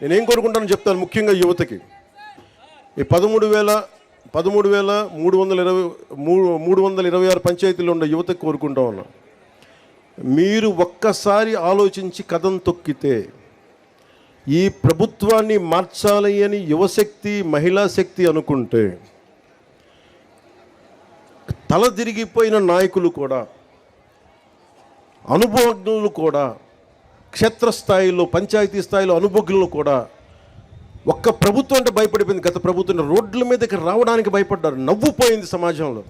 నేనేం కోరుకుంటానో చెప్తాను ముఖ్యంగా యువతకి. ఈ పదమూడు వేల పదమూడు వేల మూడు వందల ఇరవై మూడు మూడు వందల ఇరవై ఆరు పంచాయతీలు ఉన్న యువతకు కోరుకుంటా ఉన్నా. మీరు ఒక్కసారి ఆలోచించి కథం తొక్కితే ఈ ప్రభుత్వాన్ని మార్చాలి అని యువశక్తి మహిళా శక్తి అనుకుంటే తల తిరిగిపోయిన నాయకులు కూడా అనుభవజ్ఞులు కూడా క్షేత్రస్థాయిలో పంచాయతీ స్థాయిలో అనుభవజ్ఞులు కూడా ఒక్క ప్రభుత్వం అంటే భయపడిపోయింది. గత ప్రభుత్వం రోడ్ల మీదకి రావడానికి భయపడ్డారు. నవ్వుపోయింది సమాజంలో.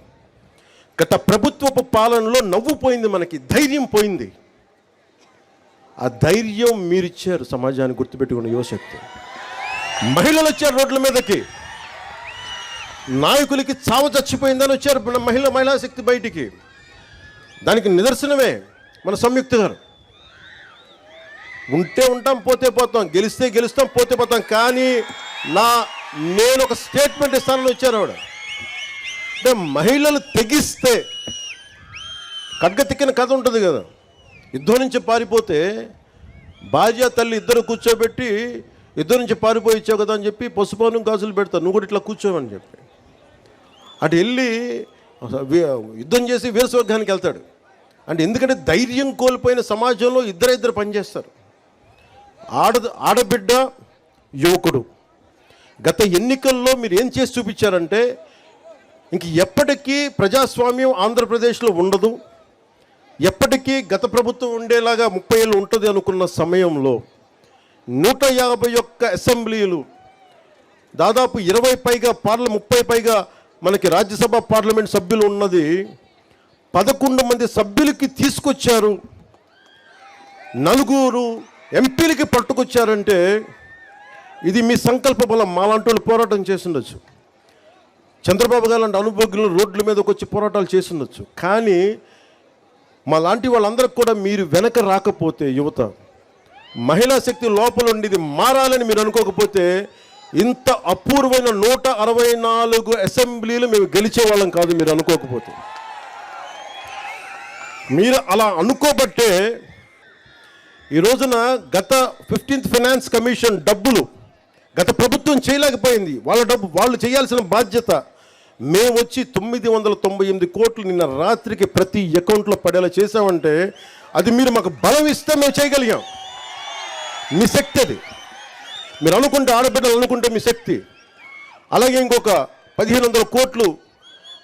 గత ప్రభుత్వపు పాలనలో నవ్వుపోయింది మనకి. ధైర్యం పోయింది. ఆ ధైర్యం మీరిచ్చారు సమాజాన్ని గుర్తుపెట్టుకున్న యువశక్తి మహిళలు వచ్చారు రోడ్ల మీదకి. నాయకులకి చావ చచ్చిపోయిందని వచ్చారు మహిళ మహిళా శక్తి బయటికి. దానికి నిదర్శనమే మన సంయుక్త గారు. ఉంటే ఉంటాం పోతే పోతాం గెలిస్తే గెలుస్తాం పోతే పోతాం కానీ నా నేను ఒక స్టేట్మెంట్ ఇస్తానని వచ్చారు ఆవిడ. అంటే మహిళలు తెగిస్తే కడ్గ తిక్కిన కథ ఉంటుంది కదా. యుద్ధం నుంచి పారిపోతే భార్య తల్లి ఇద్దరు కూర్చోబెట్టి యుద్ధం నుంచి పారిపోయి ఇచ్చావు కదా అని చెప్పి పసుపాను గాజులు పెడతాను నువ్వు కూడా ఇట్లా కూర్చోవని చెప్పి. అటు వెళ్ళి యుద్ధం చేసి వీరస్వర్గానికి వెళ్తాడు. అంటే ఎందుకంటే ధైర్యం కోల్పోయిన సమాజంలో ఇద్దరిద్దరు పనిచేస్తారు. ఆడ ఆడబిడ్డ యువకుడు. గత ఎన్నికల్లో మీరు ఏం చేసి చూపించారంటే ఇంక ఎప్పటికీ ప్రజాస్వామ్యం ఆంధ్రప్రదేశ్లో ఉండదు. ఎప్పటికీ గత ప్రభుత్వం ఉండేలాగా ముప్పై ఏళ్ళు ఉంటుంది అనుకున్న సమయంలో నూట యాభై ఒక్క అసెంబ్లీలు దాదాపు ఇరవై పైగా పార్ల ముప్పై పైగా మనకి రాజ్యసభ పార్లమెంట్ సభ్యులు ఉన్నది. పదకొండు మంది సభ్యులకి తీసుకొచ్చారు. నలుగురు ఎంపీలకి పట్టుకొచ్చారంటే ఇది మీ సంకల్ప బలం. మాలాంటి వాళ్ళు పోరాటం చేసిండొచ్చు. చంద్రబాబు గారు లాంటి అనుభవజ్ఞులు రోడ్ల మీదకి వచ్చి పోరాటాలు చేసిండొచ్చు. కానీ మా లాంటి వాళ్ళందరికి కూడా మీరు వెనక రాకపోతే యువత మహిళా శక్తి లోపల ఉండేది మారాలని మీరు అనుకోకపోతే ఇంత అపూర్వమైన నూట అరవై నాలుగు అసెంబ్లీలు మేము గెలిచే వాళ్ళం కాదు మీరు అనుకోకపోతే. మీరు అలా అనుకోబట్టే ఈ రోజున గత ఫిఫ్టీన్త్ ఫైనాన్స్ కమిషన్ డబ్బులు గత ప్రభుత్వం చేయలేకపోయింది. వాళ్ళ డబ్బు వాళ్ళు చేయాల్సిన బాధ్యత. మేము వచ్చి తొమ్మిది వందల తొంభై ఎనిమిది కోట్లు నిన్న రాత్రికి ప్రతి అకౌంట్లో పడేలా చేసామంటే అది మీరు మాకు బలం ఇస్తే మేము చేయగలిగాం. మీ శక్తి అది. మీరు అనుకుంటే ఆడబిడ్డలు అనుకుంటే మీ శక్తి. అలాగే ఇంకొక పదిహేను వందల కోట్లు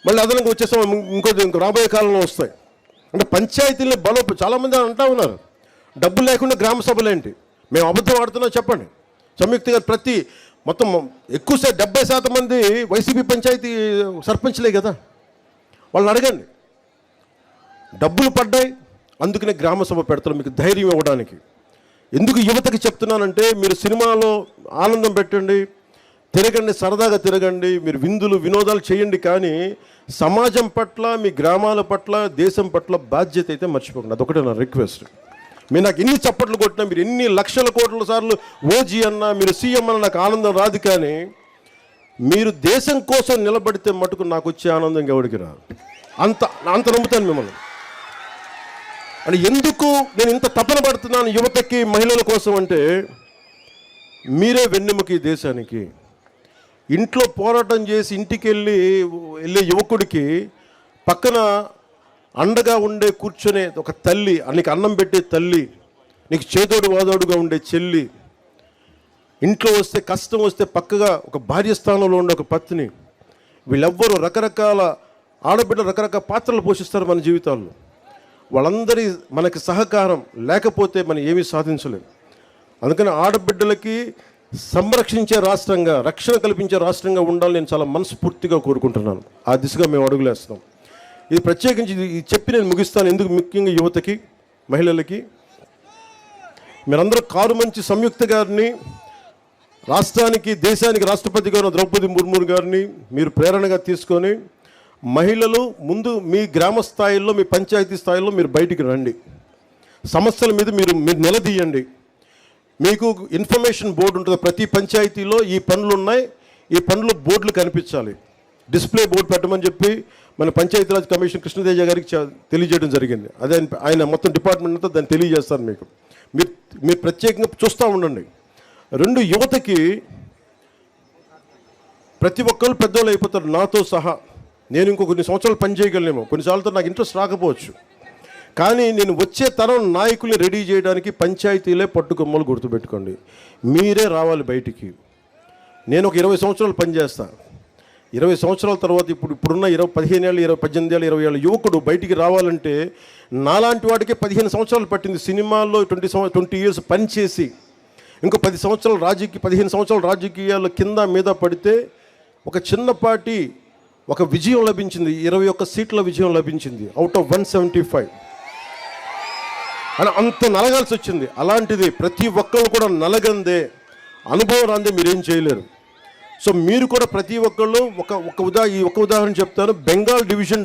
మళ్ళీ అదనంగా వచ్చేస్తాం ఇంకోటి ఇంకో రాబోయే కాలంలో వస్తాయి. అంటే పంచాయతీల్లో బలో చాలామంది అంటా ఉన్నారు. డబ్బు లేకుండా గ్రామ సభలేంటి? మేము అబద్ధం ఆడుతున్నాం చెప్పండి. సంయుక్త గారు ప్రతి మొత్తం ఎక్కువ శాతం డెబ్బై శాతం మంది వైసీపీ పంచాయతీ సర్పంచ్లే కదా. వాళ్ళని అడగండి. డబ్బులు పడ్డాయి అందుకనే గ్రామ సభ పెడతారు మీకు ధైర్యం ఇవ్వడానికి. ఎందుకు యువతకి చెప్తున్నానంటే మీరు సినిమాలో ఆనందం పెట్టండి తిరగండి సరదాగా తిరగండి మీరు విందులు వినోదాలు చేయండి కానీ సమాజం పట్ల మీ గ్రామాల పట్ల దేశం పట్ల బాధ్యత అయితే మర్చిపోకండి. అదొకటే నా రిక్వెస్ట్. మీరు నాకు ఎన్ని చప్పట్లు కొట్టినా మీరు ఎన్ని లక్షల కోట్ల సార్లు ఓజీ అన్నా మీరు సీఎం అన్న నాకు ఆనందం రాదు కానీ మీరు దేశం కోసం నిలబడితే మటుకు నాకు వచ్చే ఆనందం ఎవరికి రాదు. అంత అంత నమ్ముతాను మిమ్మల్ని. అంటే ఎందుకు నేను ఇంత తపన పడుతున్నాను యువతకి మహిళల కోసం అంటే మీరే వెన్నెముక ఈ దేశానికి. ఇంట్లో పోరాటం చేసి ఇంటికి వెళ్ళి వెళ్ళే యువకుడికి పక్కన అండగా ఉండే కూర్చొనే ఒక తల్లి నీకు అన్నం పెట్టే తల్లి నీకు చేదోడు వాదోడుగా ఉండే చెల్లి ఇంట్లో వస్తే కష్టం వస్తే పక్కగా ఒక భార్య స్థానంలో ఉండే ఒక పత్ని వీళ్ళెవ్వరూ రకరకాల ఆడబిడ్డలు రకరకాల పాత్రలు పోషిస్తారు మన జీవితాల్లో. వాళ్ళందరి మనకి సహకారం లేకపోతే మనం ఏమీ సాధించలేము అందుకని ఆడబిడ్డలకి సంరక్షించే రాష్ట్రంగా రక్షణ కల్పించే రాష్ట్రంగా ఉండాలని నేను చాలా మనస్ఫూర్తిగా కోరుకుంటున్నాను. ఆ దిశగా మేము అడుగులేస్తాం ఇది ప్రత్యేకించి ఇది చెప్పి నేను ముగిస్తాను ఎందుకు ముఖ్యంగా యువతకి మహిళలకి. మీరందరూ కారు మంచి సంయుక్త గారిని రాష్ట్రానికి దేశానికి రాష్ట్రపతి గారు ద్రౌపది ముర్ము గారిని మీరు ప్రేరణగా తీసుకొని మహిళలు ముందు మీ గ్రామ స్థాయిలో మీ పంచాయతీ స్థాయిలో మీరు బయటికి రండి. సమస్యల మీద మీరు మీరు నిలదీయండి. మీకు ఇన్ఫర్మేషన్ బోర్డు ఉంటుంది. ప్రతి పంచాయతీలో ఈ పనులు ఉన్నాయి. ఈ పనులు బోర్డులు కనిపించాలి. డిస్ప్లే బోర్డు పెట్టమని చెప్పి మన పంచాయతీరాజ్ కమిషన్ కృష్ణదేజ గారికి తెలియజేయడం జరిగింది. అదే ఆయన మొత్తం డిపార్ట్మెంట్ అంతా దాన్ని తెలియజేస్తారు మీకు. మీరు మీరు ప్రత్యేకంగా చూస్తూ ఉండండి. రెండు యువతకి ప్రతి ఒక్కరు పెద్దోళ్ళు అయిపోతారు. నాతో సహా నేను ఇంకో కొన్ని సంవత్సరాలు పని చేయగలనేమో. నాకు ఇంట్రెస్ట్ రాకపోవచ్చు. కానీ నేను వచ్చే తరం నాయకుల్ని రెడీ చేయడానికి పంచాయతీలే పట్టుకొమ్మలు గుర్తుపెట్టుకోండి. మీరే రావాలి బయటికి. నేను ఒక ఇరవై సంవత్సరాలు పనిచేస్తాను ఇరవై సంవత్సరాల తర్వాత ఇప్పుడు ఇప్పుడున్న ఇరవై పదిహేను ఏళ్ళు ఇరవై పద్దెనిమిది ఏళ్ళు ఇరవై ఏళ్ళ యువకుడు బయటికి రావాలంటే నాలాంటి వాడికి పదిహేను సంవత్సరాలు పట్టింది. సినిమాల్లో ట్వంటీ సంవత్సరం ట్వంటీ ఇయర్స్ పనిచేసి ఇంకో పది సంవత్సరాలు రాజకీయ పదిహేను సంవత్సరాలు రాజకీయాల కింద మీద పడితే ఒక చిన్నపాటి ఒక విజయం లభించింది. ఇరవై ఒక్క సీట్ల విజయం లభించింది. Out of one seventy five. అని అంత నలగాల్సి వచ్చింది. అలాంటిది ప్రతి ఒక్కరు కూడా నలగందే. అనుభవం రాందే మీరేం చేయలేరు. సో మీరు కూడా ప్రతి ఒక్కళ్ళు ఒక ఒక ఉదా ఈ ఒక ఉదాహరణ చెప్తాను. బెంగాల్ డివిజన్